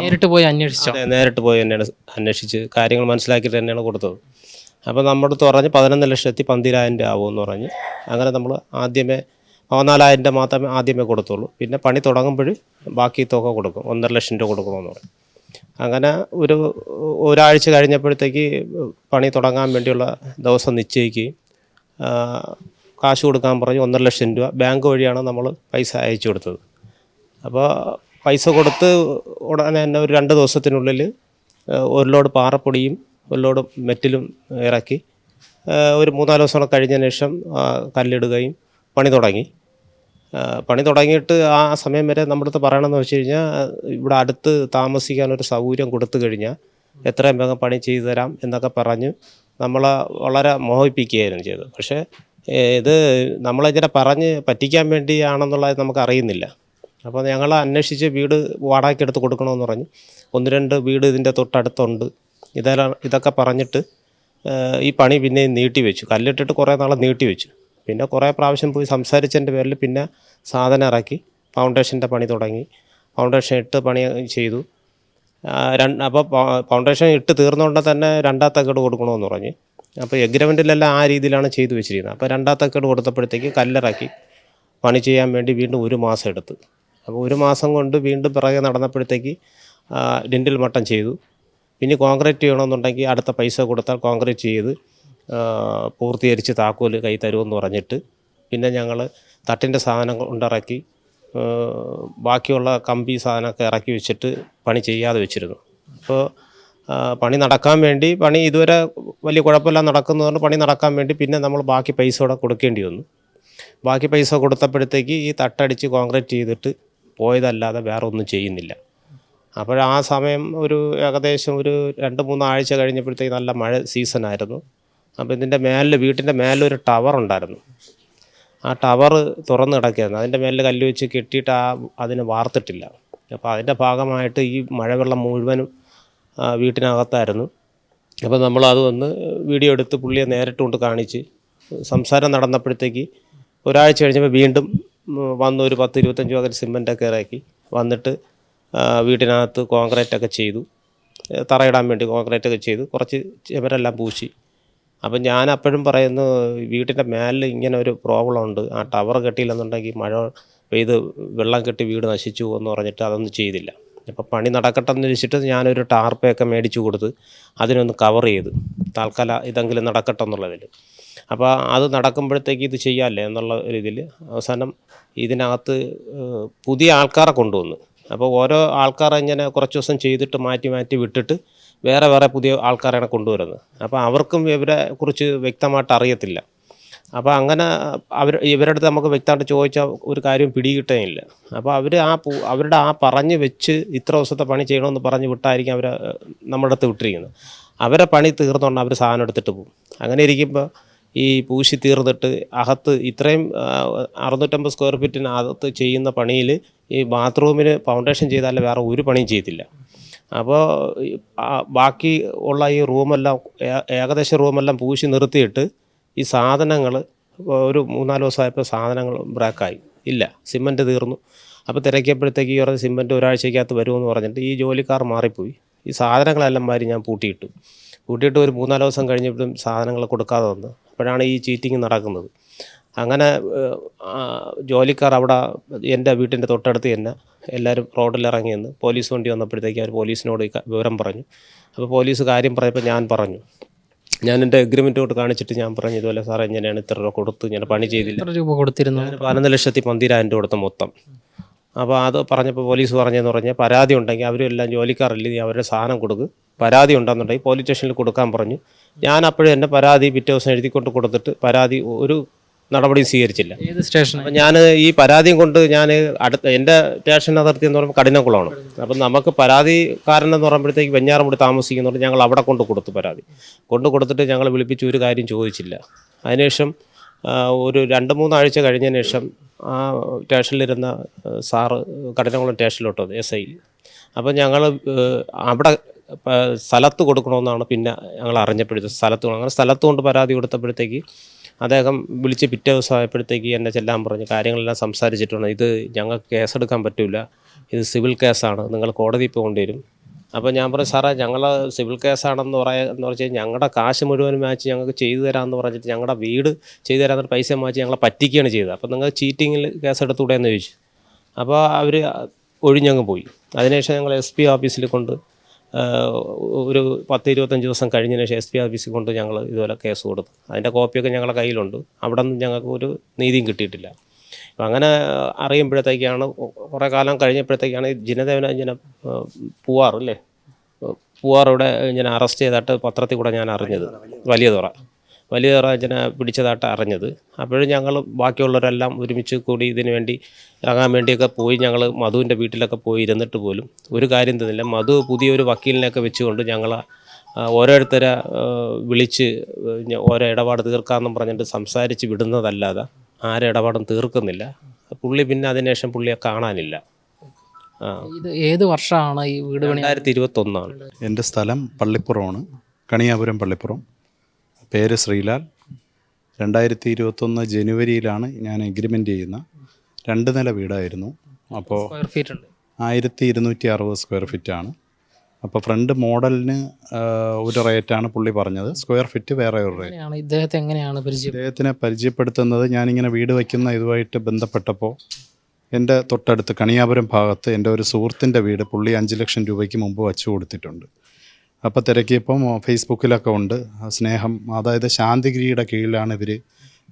നേരിട്ട് പോയി അന്വേഷിച്ചു? നേരിട്ട് പോയി തന്നെയാണ് അന്വേഷിച്ച് കാര്യങ്ങൾ മനസ്സിലാക്കിയിട്ട് തന്നെയാണ് കൊടുത്തത്. അപ്പോൾ നമ്മുടെ അടുത്ത് പറഞ്ഞ് പതിനൊന്ന് ലക്ഷത്തി പന്തിരായിരം രൂപ ആവുമെന്ന് പറഞ്ഞ് അങ്ങനെ നമ്മൾ ആദ്യമേ പതിനാലായിരം രൂപ മാത്രമേ ആദ്യമേ കൊടുത്തുള്ളൂ. പിന്നെ പണി തുടങ്ങുമ്പോൾ ബാക്കി തുക കൊടുക്കും ഒന്നര ലക്ഷം രൂപ കൊടുക്കണമെന്ന് പറയും. അങ്ങനെ ഒരു ഒരാഴ്ച കഴിഞ്ഞപ്പോഴത്തേക്ക് പണി തുടങ്ങാൻ വേണ്ടിയുള്ള ദിവസം നിശ്ചയിക്കുകയും കാശ് കൊടുക്കാൻ പറഞ്ഞ് ഒന്നര ലക്ഷം രൂപ ബാങ്ക് വഴിയാണ് നമ്മൾ പൈസ അയച്ചു കൊടുത്തത്. അപ്പോൾ പൈസ കൊടുത്ത് ഉടനെ തന്നെ ഒരു രണ്ട് ദിവസത്തിനുള്ളിൽ ഒരു ലോഡ് പാറപ്പൊടിയും ഒരു ലോഡ് മെറ്റിലും ഇറക്കി ഒരു മൂന്നാൽ ദിവസം കഴിഞ്ഞതിന് ശേഷം കല്ലിടുകയും പണി തുടങ്ങി. പണി തുടങ്ങിയിട്ട് ആ സമയം വരെ നമ്മുടെ അടുത്ത് പറയണമെന്ന് വെച്ച് കഴിഞ്ഞാൽ ഇവിടെ അടുത്ത് താമസിക്കാൻ ഒരു സൗകര്യം കൊടുത്തു കഴിഞ്ഞാൽ എത്രയും വേഗം പണി ചെയ്തു തരാം എന്നൊക്കെ പറഞ്ഞ് നമ്മളെ വളരെ മോഹിപ്പിക്കുകയായിരുന്നു ചെയ്തത്. പക്ഷേ ഇത് നമ്മളിങ്ങനെ പറഞ്ഞ് പറ്റിക്കാൻ വേണ്ടിയാണെന്നുള്ളത് നമുക്ക് അറിയുന്നില്ല. അപ്പോൾ ഞങ്ങൾ അന്വേഷിച്ച് വീട് വാടകയ്ക്ക് എടുത്ത് കൊടുക്കണമെന്ന് പറഞ്ഞു ഒന്ന് രണ്ട് വീട് ഇതിന്റെ തൊട്ടടുത്തുണ്ട്. ഇതെല്ലാം ഇതൊക്കെ പറഞ്ഞിട്ട് ഈ പണി പിന്നെയും നീട്ടി വെച്ചു കല്ലിട്ടിട്ട് കുറേ നാളെ നീട്ടി വെച്ചു പിന്നെ കുറേ പ്രാവശ്യം പോയി സംസാരിച്ചതിന്റെ പേരിൽ പിന്നെ സാധനം ഇറക്കി ഫൗണ്ടേഷന്റെ പണി തുടങ്ങി. ഫൗണ്ടേഷൻ ഇട്ട് പണി ചെയ്തു. രണ്ട് അപ്പോൾ ഫൗണ്ടേഷൻ ഇട്ട് തീർന്നുകൊണ്ട് തന്നെ രണ്ടാം തക്കേട് കൊടുക്കണമെന്ന് പറഞ്ഞ്. അപ്പോൾ എഗ്രിമെന്റിലെല്ലാം ആ രീതിയിലാണ് ചെയ്തു വെച്ചിരിക്കുന്നത്. അപ്പോൾ രണ്ടാം തക്കേട് കൊടുത്തപ്പോഴത്തേക്ക് കല്ലിറക്കി പണി ചെയ്യാൻ വേണ്ടി വീണ്ടും ഒരു മാസം എടുത്ത്. അപ്പോൾ ഒരു മാസം കൊണ്ട് വീണ്ടും പിറകെ നടന്നപ്പോഴത്തേക്ക് ഡിൻഡിൽ മട്ടം ചെയ്തു. പിന്നെ കോൺക്രീറ്റ് ചെയ്യണമെന്നുണ്ടെങ്കിൽ അടുത്ത പൈസ കൊടുത്താൽ കോൺക്രീറ്റ് ചെയ്ത് പൂർത്തീകരിച്ച് താക്കോൽ കൈ തരുമെന്ന് പറഞ്ഞിട്ട് പിന്നെ ഞങ്ങൾ തട്ടിന്റെ സാധനം കൊണ്ടിറക്കി ബാക്കിയുള്ള കമ്പി സാധനമൊക്കെ ഇറക്കി വെച്ചിട്ട് പണി ചെയ്യാതെ വെച്ചിരുന്നു. അപ്പോൾ പണി നടക്കാൻ വേണ്ടി പണി ഇതുവരെ വലിയ കുഴപ്പമില്ല നടക്കുന്നതുകൊണ്ട് പണി നടക്കാൻ വേണ്ടി പിന്നെ നമ്മൾ ബാക്കി പൈസ കൂടെ കൊടുക്കേണ്ടി വന്നു. ബാക്കി പൈസ കൊടുത്തപ്പോഴത്തേക്ക് ഈ തട്ടടിച്ച് കോൺക്രീറ്റ് ചെയ്തിട്ട് പോയതല്ലാതെ വേറെ ഒന്നും ചെയ്യുന്നില്ല. അപ്പോൾ ആ സമയം ഒരു ഏകദേശം ഒരു രണ്ട് മൂന്നാഴ്ച കഴിഞ്ഞപ്പോഴത്തേക്ക് നല്ല മഴ സീസണായിരുന്നു. അപ്പോൾ ഇതിന്റെ മേലിൽ വീട്ടിന്റെ മേലൊരു ടവർ ഉണ്ടായിരുന്നു. ആ ടവർ തുറന്ന് കിടക്കുകയായിരുന്നു. അതിന്റെ മേലിൽ കല്ല് വെച്ച് കെട്ടിയിട്ട് ആ അതിന് വാർത്തിട്ടില്ല. അപ്പോൾ അതിന്റെ ഭാഗമായിട്ട് ഈ മഴവെള്ളം മുഴുവനും വീട്ടിനകത്തായിരുന്നു. അപ്പോൾ നമ്മൾ അത് വന്ന് വീഡിയോ എടുത്ത് പുള്ളിയെ നേരിട്ട് കൊണ്ട് കാണിച്ച് സംസാരം നടന്നപ്പോഴത്തേക്ക് ഒരാഴ്ച കഴിഞ്ഞപ്പോൾ വീണ്ടും വന്ന് ഒരു പത്ത് ഇരുപത്തഞ്ച് പകരം സിമെന്റൊക്കെ ഇറക്കി വന്നിട്ട് വീട്ടിനകത്ത് കോൺക്രീറ്റ് ഒക്കെ ചെയ്തു തറയിടാൻ വേണ്ടി കോൺക്രീറ്റ് ഒക്കെ ചെയ്തു. കുറച്ച് ചെമരെല്ലാം പൂശി. അപ്പം ഞാൻ അപ്പോഴും പറയുന്നു വീട്ടിന്റെ മേലിൽ ഇങ്ങനെ ഒരു പ്രോബ്ലം ഉണ്ട്. ആ ടവർ കെട്ടിയില്ലെന്നുണ്ടെങ്കിൽ മഴ പെയ്ത് വെള്ളം കെട്ടി വീട് നശിച്ചു എന്ന് പറഞ്ഞിട്ട് അതൊന്നും ചെയ്തില്ല. അപ്പോൾ പണി നടക്കട്ടെന്ന് വെച്ചിട്ട് ഞാനൊരു ടാർപ്പയൊക്കെ മേടിച്ചു കൊടുത്ത് അതിനൊന്ന് കവർ ചെയ്ത്. തൽക്കാല ഇതെങ്കിലും നടക്കട്ടെ എന്നുള്ളതിൽ അപ്പോൾ അത് നടക്കുമ്പോഴത്തേക്ക് ഇത് ചെയ്യാമല്ലേ എന്നുള്ള രീതിയിൽ അവസാനം ഇതിനകത്ത് പുതിയ ആൾക്കാരെ കൊണ്ടുവന്നു. അപ്പോൾ ഓരോ ആൾക്കാരെ ഇങ്ങനെ കുറച്ച് ദിവസം ചെയ്തിട്ട് മാറ്റി മാറ്റി വിട്ടിട്ട് വേറെ വേറെ പുതിയ ആൾക്കാരാണ് കൊണ്ടുവരുന്നത്. അപ്പോൾ അവർക്കും ഇവരെ കുറിച്ച് വ്യക്തമായിട്ട് അറിയത്തില്ല. അപ്പോൾ അങ്ങനെ അവർ ഇവരുടെ അടുത്ത് നമുക്ക് വ്യക്തമായിട്ട് ചോദിച്ചാൽ ഒരു കാര്യം പിടികിട്ടേയില്ല അപ്പോൾ അവർ ആ അവരുടെ ആ പറഞ്ഞ് വെച്ച് ഇത്ര ദിവസത്തെ പണി ചെയ്യണമെന്ന് പറഞ്ഞ് വിട്ടായിരിക്കും അവർ നമ്മുടെ അടുത്ത് വിട്ടിരിക്കുന്നത്. അവരെ പണി തീർന്നുകൊണ്ട് അവർ സാധനം എടുത്തിട്ട് പോകും. അങ്ങനെ ഇരിക്കുമ്പോൾ ഈ പൂശി തീർന്നിട്ട് അകത്ത് ഇത്രയും അറുന്നൂറ്റമ്പത് സ്ക്വയർ ഫീറ്റിന് അകത്ത് ചെയ്യുന്ന പണിയിൽ ഈ ബാത്റൂമിന് ഫൗണ്ടേഷൻ ചെയ്താൽ വേറെ ഒരു പണിയും ചെയ്തില്ല അപ്പോൾ ബാക്കി ഉള്ള ഈ റൂമെല്ലാം ഏകദേശം റൂമെല്ലാം പൂശി നിർത്തിയിട്ട് ഈ സാധനങ്ങൾ ഒരു മൂന്നാൽ ദിവസമായപ്പോൾ സാധനങ്ങൾ ബ്രേക്കായി. ഇല്ല സിമന്റ് തീർന്നു. അപ്പോൾ തിരക്കിയപ്പോഴത്തേക്ക് ഈ പറഞ്ഞ സിമന്റ് ഒരാഴ്ചക്കകത്ത് വരുമെന്ന് പറഞ്ഞിട്ട് ഈ ജോലിക്കാർ മാറിപ്പോയി. ഈ സാധനങ്ങളെല്ലാം മാറി ഞാൻ പൂട്ടിയിട്ടു. പൂട്ടിയിട്ട് ഒരു മൂന്നാൽ ദിവസം കഴിഞ്ഞപ്പോഴും സാധനങ്ങൾ കൊടുക്കാതെ വന്നു. അപ്പോഴാണ് ഈ ചീറ്റിങ് നടക്കുന്നത്. അങ്ങനെ ജോലിക്കാർ അവിടെ എന്റെ വീട്ടിന്റെ തൊട്ടടുത്ത് തന്നെ എല്ലാവരും റോഡിലിറങ്ങി നിന്ന് പോലീസ് വണ്ടി വന്നപ്പോഴത്തേക്ക് അവർ പോലീസിനോട് വിവരം പറഞ്ഞു. അപ്പോൾ പോലീസ് കാര്യം പറഞ്ഞപ്പോൾ ഞാൻ പറഞ്ഞു. ഞാൻ എന്റെ അഗ്രിമെന്റ് കൊണ്ട് കാണിച്ചിട്ട് ഞാൻ പറഞ്ഞു ഇതുപോലെ സാറേ ഇങ്ങനെയാണ് ഇത്ര രൂപ കൊടുത്ത് ഞാൻ പണി ചെയ്തില്ല. രൂപ കൊടുത്തിരുന്നു. പതിനൊന്ന് ലക്ഷത്തി പന്തിരായിരം രൂപ കൊടുത്ത മൊത്തം. അപ്പോൾ അത് പറഞ്ഞപ്പോൾ പോലീസ് പറഞ്ഞതെന്ന് പറഞ്ഞാൽ പരാതി ഉണ്ടെങ്കിൽ അവരെല്ലാം ജോലിക്കാറില്ല നീ അവരുടെ സാധനം കൊടുക്ക്. പരാതി ഉണ്ടെന്നുണ്ടെങ്കിൽ പോലീസ് സ്റ്റേഷനിൽ കൊടുക്കാൻ പറഞ്ഞു. ഞാൻ അപ്പോഴും എന്റെ പരാതി പിറ്റേ ദിവസം എഴുതിക്കൊണ്ട് കൊടുത്തിട്ട് പരാതി ഒരു നടപടിയും സ്വീകരിച്ചില്ല. ഏത് സ്റ്റേഷൻ ഞാൻ ഈ പരാതിയും കൊണ്ട് ഞാൻ അടുത്ത എന്റെ സ്റ്റേഷൻ അതിർത്തി എന്ന് പറയുമ്പോൾ കഠിനക്കുളമാണ് അപ്പം നമുക്ക് പരാതിക്കാരൻ എന്ന് പറയുമ്പോഴത്തേക്ക് വെഞ്ഞാറമുടി താമസിക്കുന്നതുകൊണ്ട് ഞങ്ങൾ അവിടെ കൊണ്ട് കൊടുത്തു പരാതി. കൊണ്ട് കൊടുത്തിട്ട് ഞങ്ങൾ വിളിപ്പിച്ച് ഒരു കാര്യം ചോദിച്ചില്ല. അതിനുശേഷം ഒരു രണ്ട് മൂന്നാഴ്ച കഴിഞ്ഞതിന് ശേഷം ആ സ്റ്റേഷനിലിരുന്ന സാറ് കഠിനകുളം സ്റ്റേഷനിലോട്ട് വന്നു എസ് ഐ. അപ്പം ഞങ്ങൾ അവിടെ സ്ഥലത്ത് കൊടുക്കണമെന്നാണ് പിന്നെ ഞങ്ങൾ അറിഞ്ഞപ്പോഴത്തെ സ്ഥലത്ത്. അങ്ങനെ സ്ഥലത്ത് കൊണ്ട് പരാതി കൊടുത്തപ്പോഴത്തേക്ക് അദ്ദേഹം വിളിച്ച് പിറ്റേ ദിവസം ആയപ്പോഴത്തേക്ക് എന്നെ ചെല്ലാൻ പറഞ്ഞു. കാര്യങ്ങളെല്ലാം സംസാരിച്ചിട്ടുണ്ട്. ഇത് ഞങ്ങൾക്ക് കേസെടുക്കാൻ പറ്റില്ല ഇത് സിവിൽ കേസാണ്. നിങ്ങൾ കോടതിയിൽ പോകേണ്ടി വരും അപ്പോൾ ഞാൻ പറഞ്ഞു സാറേ ഞങ്ങൾ സിവിൽ കേസാണെന്ന് പറയാ എന്ന് വെച്ച് കഴിഞ്ഞാൽ ഞങ്ങളുടെ കാശ് മുഴുവൻ മാച്ച് ഞങ്ങൾക്ക് ചെയ്തു തരാമെന്ന് പറഞ്ഞിട്ട് ഞങ്ങളുടെ വീട് ചെയ്തു തരാമെന്ന് പൈസ മാച്ച് ഞങ്ങളെ പറ്റിക്കുകയാണ് ചെയ്തത്. അപ്പോൾ നിങ്ങൾ ചീറ്റിങ്ങിൽ കേസെടുത്തൂടെ എന്ന് ചോദിച്ചു. അപ്പോൾ അവർ ഒഴിഞ്ഞങ്ങ് പോയി. അതിനുശേഷം ഞങ്ങൾ എസ് പി ഓഫീസിൽ കൊണ്ട് ഒരു പത്ത് ഇരുപത്തഞ്ച് ദിവസം കഴിഞ്ഞതിന് ശേഷം എസ് പി ഓഫീസിൽ കൊണ്ട് ഞങ്ങൾ ഇതുപോലെ കേസ് കൊടുത്തു. അതിന്റെ കോപ്പിയൊക്കെ ഞങ്ങളുടെ കയ്യിലുണ്ട്. അവിടെ നിന്ന് ഞങ്ങൾക്ക് ഒരു നീതിയും കിട്ടിയിട്ടില്ല. അപ്പം അങ്ങനെ അറിയുമ്പോഴത്തേക്കാണ് കുറേ കാലം കഴിഞ്ഞപ്പോഴത്തേക്കാണ് ജിനദേവനെ ഇങ്ങനെ പൂവാറല്ലേ പൂവാർ ഇങ്ങനെ അറസ്റ്റ് ചെയ്തിട്ട് പത്രത്തിൽ കൂടെ ഞാൻ അറിഞ്ഞത്. വലിയ തുറ. വലിയ റാജനെ പിടിച്ചതായിട്ട് അറിഞ്ഞത്. അപ്പോഴും ഞങ്ങൾ ബാക്കിയുള്ളവരെല്ലാം ഒരുമിച്ച് കൂടി ഇതിന് വേണ്ടി ഇറങ്ങാൻ വേണ്ടിയൊക്കെ പോയി. ഞങ്ങൾ മധുവിന്റെ വീട്ടിലൊക്കെ പോയി ഇരുന്നിട്ട് പോലും. ഒരു കാര്യം തന്നില്ല. മധു പുതിയൊരു വക്കീലിനെയൊക്കെ വെച്ചുകൊണ്ട് ഞങ്ങൾ ഓരോരുത്തരെ വിളിച്ച് ഓരോ ഇടപാട് തീർക്കാമെന്നും പറഞ്ഞിട്ട് സംസാരിച്ച് വിടുന്നതല്ലാതെ ആരും ഇടപാടും തീർക്കുന്നില്ല. പുള്ളി പിന്നെ അതിനുശേഷം പുള്ളിയെ കാണാനില്ല. ഇത് ഏത് വർഷമാണ് ഈ വീട് രണ്ടായിരത്തി ഇരുപത്തൊന്നാണ്. എന്റെ സ്ഥലം പള്ളിപ്പുറമാണ്. കണിയാപുരം പള്ളിപ്പുറം. പേര് ശ്രീലാൽ. രണ്ടായിരത്തി ഇരുപത്തൊന്ന് ജനുവരിയിലാണ് ഞാൻ എഗ്രിമെന്റ് ചെയ്യുന്ന രണ്ട് നില വീടായിരുന്നു. അപ്പോൾ സ്ക്വയർ ഫീറ്റ് ഉണ്ട്. ആയിരത്തി ഇരുന്നൂറ്റി അറുപത് സ്ക്വയർ ഫീറ്റാണ് അപ്പോൾ ഫ്രണ്ട് മോഡലിന് ഒരു റേറ്റാണ് പുള്ളി പറഞ്ഞത്. സ്ക്വയർ ഫീറ്റ് വേറെ ഒരു റേറ്റ് ഇദ്ദേഹത്തെ എങ്ങനെയാണ് പരിചയം? അദ്ദേഹത്തിനെ പരിചയപ്പെടുത്തുന്നത് ഞാനിങ്ങനെ വീട് വയ്ക്കുന്ന ഇതുമായിട്ട് ബന്ധപ്പെട്ടപ്പോൾ എന്റെ തൊട്ടടുത്ത് കണിയാപുരം ഭാഗത്ത് എന്റെ ഒരു സുഹൃത്തിന്റെ വീട് പുള്ളി അഞ്ച് ലക്ഷം രൂപയ്ക്ക് മുമ്പ് വച്ചു കൊടുത്തിട്ടുണ്ട്. അപ്പോൾ തിരക്കിയപ്പം ഫേസ്ബുക്കിലൊക്കെ ഉണ്ട്. സ്നേഹം അതായത് ശാന്തിഗിരിയുടെ കീഴിലാണ് ഇവർ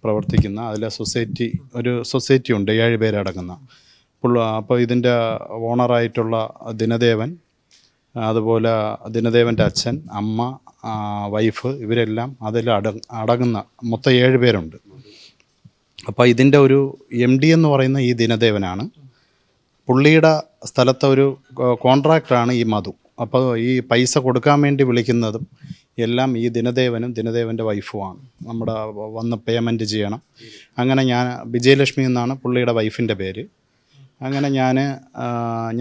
പ്രവർത്തിക്കുന്ന. അതിലെ സൊസൈറ്റി ഒരു സൊസൈറ്റി ഉണ്ട് ഏഴ് പേരടങ്ങുന്ന അപ്പോൾ ഇതിന്റെ ഓണറായിട്ടുള്ള ദിനദേവൻ അതുപോലെ ദിനദേവന്റെ അച്ഛൻ അമ്മ വൈഫ് ഇവരെല്ലാം അതിൽ അട അടങ്ങുന്ന മൊത്തം ഏഴ് പേരുണ്ട്. അപ്പോൾ ഇതിന്റെ ഒരു എം ഡി എന്ന് പറയുന്ന ഈ ദിനദേവനാണ്. പുള്ളിയുടെ സ്ഥലത്തെ ഒരു കോൺട്രാക്ടറാണ് ഈ മധു. അപ്പോൾ ഈ പൈസ കൊടുക്കാൻ വേണ്ടി വിളിക്കുന്നതും എല്ലാം ഈ ദിനദേവനും ദിനദേവന്റെ വൈഫുമാണ്. നമ്മുടെ വന്ന് പേയ്മെന്റ് ചെയ്യണം. അങ്ങനെ ഞാൻ വിജയലക്ഷ്മി എന്നാണ് പുള്ളിയുടെ വൈഫിന്റെ പേര്. അങ്ങനെ ഞാൻ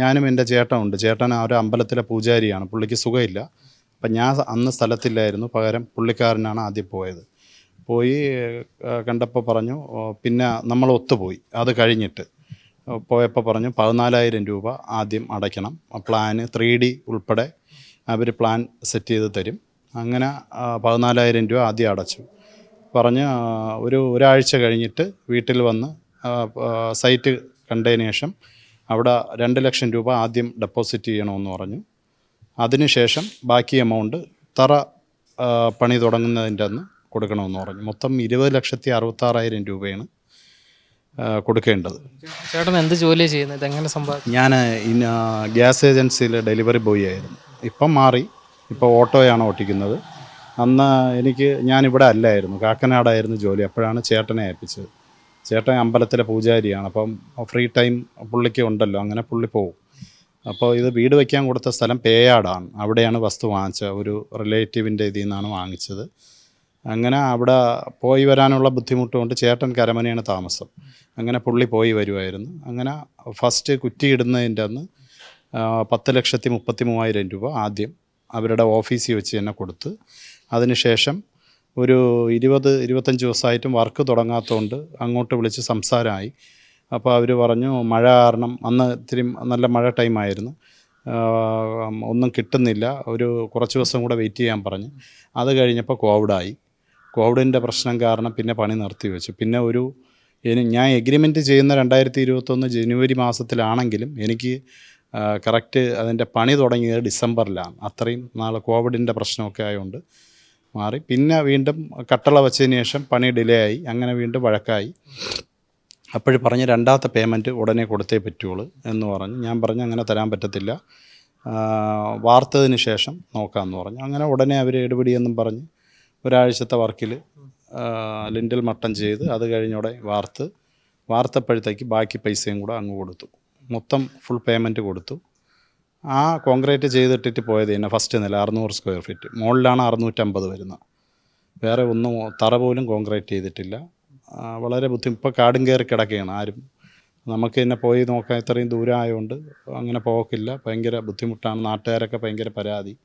ഞാനും എന്റെ ചേട്ടനുണ്ട്. ചേട്ടൻ ആ ഒരു അമ്പലത്തിലെ പൂജാരിയാണ്. പുള്ളിക്ക് സുഖമില്ല. അപ്പം ഞാൻ അന്ന് സ്ഥലത്തില്ലായിരുന്നു. പകരം പുള്ളിക്കാരനാണ് ആദ്യം പോയത്. പോയി കണ്ടപ്പോൾ പറഞ്ഞു പിന്നെ നമ്മൾ ഒത്തുപോയി. അത് കഴിഞ്ഞിട്ട്. പോയപ്പോൾ പറഞ്ഞു പതിനാലായിരം രൂപ ആദ്യം അടയ്ക്കണം. പ്ലാന് ത്രീ ഡി ഉൾപ്പെടെ അവർ പ്ലാൻ സെറ്റ് ചെയ്ത് തരും. അങ്ങനെ പതിനാലായിരം രൂപ ആദ്യം അടച്ചു. പറഞ്ഞ് ഒരു ഒരാഴ്ച കഴിഞ്ഞിട്ട് വീട്ടിൽ വന്ന് സൈറ്റ് കണ്ടതിന് ശേഷം അവിടെ രണ്ട് ലക്ഷം രൂപ ആദ്യം ഡെപ്പോസിറ്റ് ചെയ്യണമെന്ന് പറഞ്ഞു. അതിനുശേഷം ബാക്കി എമൗണ്ട് തറ പണി തുടങ്ങുന്നതിന്റെ അന്ന് കൊടുക്കണമെന്ന് പറഞ്ഞു. മൊത്തം ഇരുപത് ലക്ഷത്തി അറുപത്താറായിരം രൂപയാണ് കൊടുക്കേണ്ടത്. ചേട്ടൻ എന്ത് ജോലിയാണ് ചെയ്യുന്നത്? എങ്ങനെ സംഭവം ഞാൻ ഇന്ന ഗ്യാസ് ഏജൻസിയിൽ ഡെലിവറി ബോയ് ആയിരുന്നു. ഇപ്പം മാറി ഇപ്പോൾ ഓട്ടോയാണ് ഓട്ടിക്കുന്നത്. അന്ന് എനിക്ക് ഞാനിവിടെ അല്ലായിരുന്നു. കാക്കനാടായിരുന്നു ജോലി. അപ്പോഴാണ് ചേട്ടനെ ഏൽപ്പിച്ചത്. ചേട്ടൻ അമ്പലത്തിലെ പൂജാരിയാണ്. അപ്പം ഫ്രീ ടൈം പുള്ളിക്ക് ഉണ്ടല്ലോ. അങ്ങനെ പുള്ളി പോകും അപ്പോൾ ഇത് വീട് വയ്ക്കാൻ കൊടുത്ത സ്ഥലം പേയാടാണ്. അവിടെയാണ് വസ്തു വാങ്ങിച്ചത്. ഒരു റിലേറ്റീവിന്റെ ഇതിൽ നിന്നാണ് വാങ്ങിച്ചത്. അങ്ങനെ അവിടെ പോയി വരാനുള്ള ബുദ്ധിമുട്ട് കൊണ്ട് ചേട്ടൻ കരമനയാണ് താമസം. അങ്ങനെ പുള്ളി പോയി വരുമായിരുന്നു അങ്ങനെ ഫസ്റ്റ് കുറ്റിയിടുന്നതിന്റെ അന്ന് പത്ത് ലക്ഷത്തി മുപ്പത്തി മൂവായിരം രൂപ ആദ്യം അവരുടെ ഓഫീസിൽ വെച്ച് തന്നെ കൊടുത്ത്. അതിനുശേഷം ഒരു ഇരുപത് ഇരുപത്തഞ്ച് ദിവസമായിട്ടും വർക്ക് തുടങ്ങാത്തതുകൊണ്ട് അങ്ങോട്ട് വിളിച്ച് സംസാരമായി. അപ്പോൾ അവർ പറഞ്ഞു മഴ കാരണം അന്ന് ഇത്തിരി നല്ല മഴ ടൈമായിരുന്നു ഒന്നും കിട്ടുന്നില്ല. ഒരു കുറച്ച് ദിവസം കൂടെ വെയിറ്റ് ചെയ്യാൻ പറഞ്ഞു. അത് കഴിഞ്ഞപ്പോൾ കോവിഡായി കോവിഡിന്റെ പ്രശ്നം കാരണം പിന്നെ പണി നിർത്തിവെച്ചു പിന്നെ ഒരു ഞാൻ എഗ്രിമെന്റ് ചെയ്യുന്ന രണ്ടായിരത്തി ഇരുപത്തൊന്ന് ജനുവരി മാസത്തിലാണെങ്കിലും എനിക്ക് കറക്റ്റ് അതിന്റെ പണി തുടങ്ങിയത് ഡിസംബറിലാണ്. അത്രയും നാളെ കോവിഡിന്റെ പ്രശ്നമൊക്കെ ആയതുകൊണ്ട് മാറി. പിന്നെ വീണ്ടും കട്ടള വെച്ചതിന് ശേഷം പണി ഡിലേ ആയി. അങ്ങനെ വീണ്ടും വഴക്കായി. അപ്പോഴും പറഞ്ഞ് രണ്ടാമത്തെ പേയ്മെന്റ് ഉടനെ കൊടുത്തേ പറ്റുള്ളൂ എന്ന് പറഞ്ഞ്. ഞാൻ പറഞ്ഞു അങ്ങനെ തരാൻ പറ്റത്തില്ല. വാർത്തതിന് ശേഷം നോക്കാമെന്ന് പറഞ്ഞു. അങ്ങനെ ഉടനെ അവർ എടുപിടിയെന്നും പറഞ്ഞ് ഒരാഴ്ചത്തെ വർക്കിൽ ലിൻഡൽ മട്ടൻ ചെയ്ത് അത് കഴിഞ്ഞോടെ വാർത്ത് വാർത്തപ്പോഴത്തേക്ക് ബാക്കി പൈസയും കൂടെ അങ്ങ് കൊടുത്തു. മൊത്തം ഫുൾ പേയ്മെന്റ് കൊടുത്തു. ആ കോൺക്രീറ്റ് ചെയ്തിട്ടിട്ട് പോയത് തന്നെ ഫസ്റ്റ് നില അറുന്നൂറ് സ്ക്വയർ ഫീറ്റ് മുകളിലാണ് അറുന്നൂറ്റമ്പത് വരുന്നത് വേറെ ഒന്നും തറ പോലും കോൺക്രീറ്റ് ചെയ്തിട്ടില്ല. വളരെ ബുദ്ധി ഇപ്പോൾ കാടും കയറി കിടക്കുകയാണ് ആരും. നമുക്ക് തന്നെ പോയി നോക്കാൻ ഇത്രയും ദൂരം ആയതുകൊണ്ട് അങ്ങനെ പോക്കില്ല. ഭയങ്കര ബുദ്ധിമുട്ടാണ്. നാട്ടുകാരൊക്കെ ഭയങ്കര പരാതി.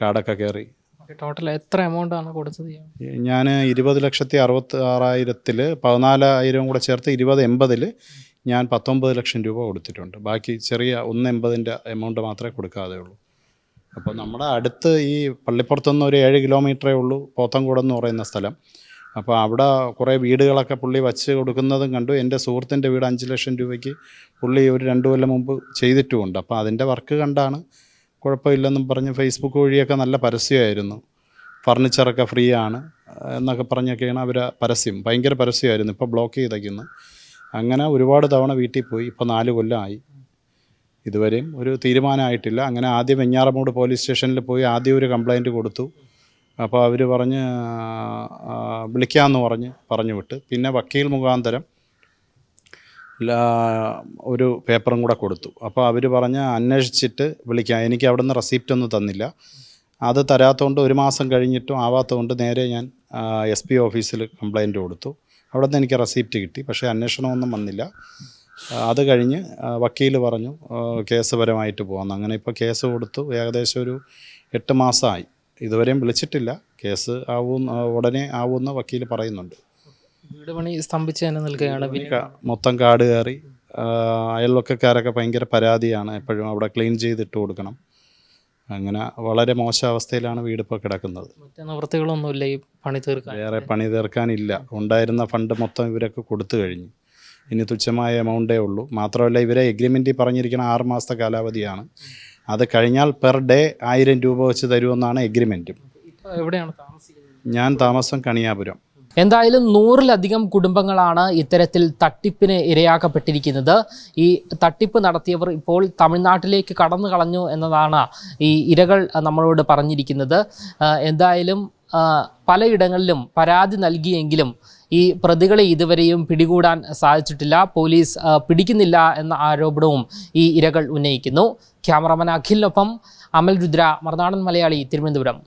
കാടൊക്കെ കയറി ടോട്ടൽ എത്ര എമൗണ്ട് ആണ് കൊടുത്തത് ഞാൻ ഇരുപത് ലക്ഷത്തി അറുപത്തി ആറായിരത്തിൽ പതിനാലായിരം കൂടെ ചേർത്ത് ഇരുപത് എൺപതിൽ ഞാൻ പത്തൊമ്പത് ലക്ഷം രൂപ കൊടുത്തിട്ടുണ്ട്. ബാക്കി ചെറിയ ഒന്ന് എൺപതിന്റെ എമൗണ്ട് മാത്രമേ കൊടുക്കാതെ ഉള്ളൂ. അപ്പോൾ നമ്മുടെ അടുത്ത് ഈ പള്ളിപ്പുറത്തുനിന്ന് ഒരു ഏഴ് കിലോമീറ്ററേ ഉള്ളൂ പോത്തൻകൂടം എന്ന് പറയുന്ന സ്ഥലം. അപ്പോൾ അവിടെ കുറേ വീടുകളൊക്കെ പുള്ളി വച്ച് കൊടുക്കുന്നതും കണ്ടു. എന്റെ സുഹൃത്തിന്റെ വീട് അഞ്ച് ലക്ഷം രൂപയ്ക്ക് പുള്ളി ഒരു രണ്ട് കൊല്ലം മുമ്പ് ചെയ്തിട്ടുമുണ്ട്. അപ്പോൾ അതിന്റെ വർക്ക് കണ്ടാണ് കുഴപ്പമില്ലെന്നും പറഞ്ഞ് ഫേസ്ബുക്ക് വഴിയൊക്കെ നല്ല പരസ്യമായിരുന്നു. ഫർണിച്ചറൊക്കെ ഫ്രീ ആണ് എന്നൊക്കെ പറഞ്ഞൊക്കെയാണ് അവർ പരസ്യം ഭയങ്കര പരസ്യമായിരുന്നു ഇപ്പോൾ ബ്ലോക്ക് ചെയ്തേക്കുന്നു. അങ്ങനെ ഒരുപാട് തവണ വീട്ടിൽ പോയി ഇപ്പോൾ നാല് കൊല്ലമായി ഇതുവരെയും ഒരു തീരുമാനമായിട്ടില്ല. അങ്ങനെ ആദ്യം വെഞ്ഞാറമൂട് പോലീസ് സ്റ്റേഷനിൽ പോയി ആദ്യം ഒരു കംപ്ലൈന്റ് കൊടുത്തു. അപ്പോൾ അവർ പറഞ്ഞ് വിളിക്കാമെന്ന് പറഞ്ഞ് പറഞ്ഞു വിട്ട് പിന്നെ വക്കീൽ മുഖാന്തരം ഒരു പേപ്പറും കൂടെ കൊടുത്തു. അപ്പോൾ അവർ പറഞ്ഞ് അന്വേഷിച്ചിട്ട് വിളിക്കാം എനിക്ക് അവിടെ നിന്ന് റെസിപ്റ്റ് ഒന്നും തന്നില്ല. അത് തരാത്തതുകൊണ്ട് ഒരു മാസം കഴിഞ്ഞിട്ടും ആവാത്തതുകൊണ്ട് നേരെ ഞാൻ എസ് പി ഓഫീസിൽ കംപ്ലൈന്റ് കൊടുത്തു. അവിടെ നിന്ന് എനിക്ക് റെസിപ്റ്റ് കിട്ടി. പക്ഷേ അന്വേഷണമൊന്നും വന്നില്ല. അത് കഴിഞ്ഞ് വക്കീൽ പറഞ്ഞു കേസ് പരമായിട്ട് പോകാമെന്ന് അങ്ങനെ ഇപ്പോൾ കേസ് കൊടുത്തു. ഏകദേശം ഒരു എട്ട് മാസമായി ഇതുവരെയും വിളിച്ചിട്ടില്ല. കേസ് ആവും ഉടനെ ആവുമെന്ന് വക്കീൽ പറയുന്നുണ്ട്. വീട് പണി സ്തംഭിച്ച് തന്നെ നിൽക്കുകയാണ്. പിന്നെ മൊത്തം കാട് കയറി അയൽവക്കക്കാരൊക്കെ ഭയങ്കര പരാതിയാണ്. എപ്പോഴും അവിടെ ക്ലീൻ ചെയ്തിട്ട് കൊടുക്കണം. അങ്ങനെ വളരെ മോശം അവസ്ഥയിലാണ് വീട് ഇപ്പോൾ കിടക്കുന്നത്. മറ്റു നിവൃത്തികളൊന്നുമില്ല ഈ പണി തീർക്കാൻ. വേറെ പണി തീർക്കാനില്ല. ഉണ്ടായിരുന്ന ഫണ്ട് മൊത്തം ഇവരൊക്കെ കൊടുത്തു കഴിഞ്ഞു. ഇനി തുച്ഛമായ എമൗണ്ടേ ഉള്ളൂ. മാത്രമല്ല ഇവരെ എഗ്രിമെന്റിൽ പറഞ്ഞിരിക്കുന്ന ആറ് മാസത്തെ കാലാവധിയാണ്. അത് കഴിഞ്ഞാൽ പെർ ഡേ ആയിരം രൂപ വെച്ച് തരുമെന്നാണ് എഗ്രിമെന്റും എവിടെയാണ് താമസിക്കുന്നത്? ഞാൻ താമസം കണിയാപുരം. എന്തായാലും നൂറിലധികം കുടുംബങ്ങളാണ് ഇത്തരത്തിൽ തട്ടിപ്പിന് ഇരയാക്കപ്പെട്ടിരിക്കുന്നത്. ഈ തട്ടിപ്പ് നടത്തിയവർ ഇപ്പോൾ തമിഴ്നാട്ടിലേക്ക് കടന്നു കളഞ്ഞു എന്നതാണ് ഈ ഇരകൾ നമ്മളോട് പറഞ്ഞിരിക്കുന്നത്. എന്തായാലും പലയിടങ്ങളിലും പരാതി നൽകിയെങ്കിലും ഈ പ്രതികളെ ഇതുവരെയും പിടികൂടാൻ സാധിച്ചിട്ടില്ല. പോലീസ് പിടിക്കുന്നില്ല എന്ന ആരോപണവും ഈ ഇരകൾ ഉന്നയിക്കുന്നു. ക്യാമറമാൻ അഖിലിനൊപ്പം അമൽ രുദ്ര മറുനാടൻ മലയാളി തിരുവനന്തപുരം.